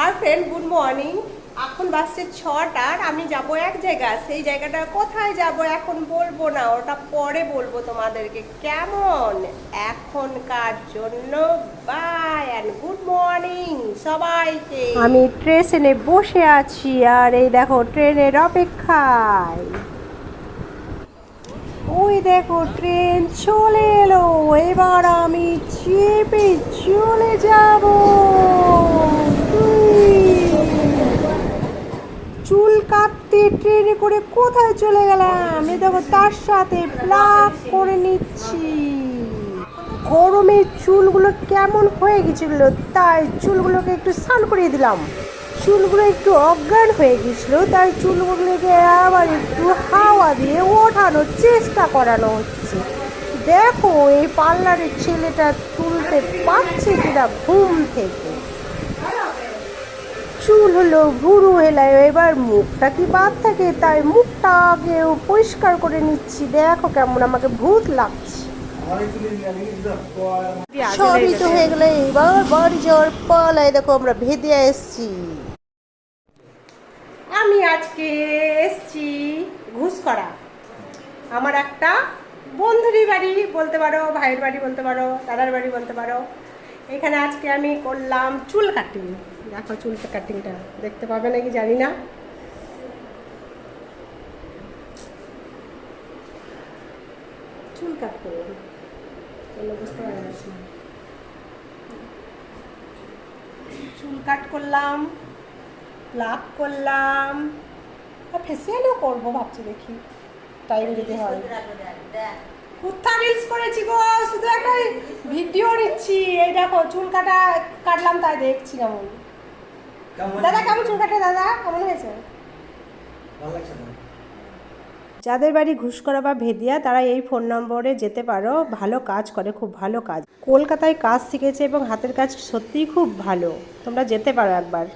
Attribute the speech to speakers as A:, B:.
A: Her friend good morning এখন বাসছে ছটার আমি যাব এক জায়গা। সেই জায়গাটা কোথায় যাব এখন বলব না, ওটা পরে বলব তোমাদেরকে। কেমন? এখনকার জন্য বাই অ্যান্ড গুড মর্নিং সবাইকে। আমি ট্রেনে বসে আছি আর এই দেখো ট্রেনের অপেক্ষায়। ওই দেখো ট্রেন চলে এলো, এবার আমি চেপে চলে যাব। চুল ট্রেনে করে কোথায় চলে গেলাম? এ দেখো তার সাথে প্লাগ করে নিচ্ছি। গরমে চুলগুলো কেমন হয়ে গেছিল? তাই চুলগুলোকে একটু স্নান করিয়ে দিলাম। চুলগুলো একটু অজ্ঞান হয়ে গেছিল, তাই চুলগুলোকে আবার একটু হাওয়া দিয়ে ওঠানোর চেষ্টা করানো হচ্ছে। দেখো, এই পার্লারের ছেলেটা তুলতে পারছে কিনা ঘুম থেকে। চুল হলো ভুরু হেলায় এবার মুখটা কি বাদ থাকে? তাই মুখটা আগেও পরিষ্কার করে নিচ্ছি। দেখো কেমন আমাকে ভূত লাগছে। সবই তো হয়ে গেলে এবার বাড়ি যাওয়ার পালায়। দেখো আমরা ভেদিয়া এসছি। আমি আজকে এসছি ঘুষ করা। আমার একটা বন্ধুরই বাড়ি বলতে পারো, ভাইয়ের বাড়ি বলতে পারো, দাদার বাড়ি বলতে পারো। এখানে আজকে আমি করলাম চুল কাটিং দেখো চুল কাটিংটা দেখতে পাবে নাকি জানি না। চুল কাট করলাম বুঝতে পারা চুল কাট করলাম প্লাক করলাম আর ফেসিয়ালও করব ভাবছি দেখি। টাইম যদি হয়। কুত্তা রিলস করেছি গো। শুধু একটা ভিডিও নিচ্ছি। এই দেখো চুল কাটা কাটলাম তাই দেখছি কেমন। দাদা কেমন চুল কাটে দাদা? কেমন হয়েছে? যাদের বাড়ি ঘুষকরা বা ভেদিয়া তারা এই ফোন নম্বরে যেতে পারো। ভালো কাজ করে খুব ভালো কাজ। কলকাতায় কাজ শিখেছে এবং হাতের কাজ সত্যিই খুব ভালো। তোমরা যেতে পারো একবার।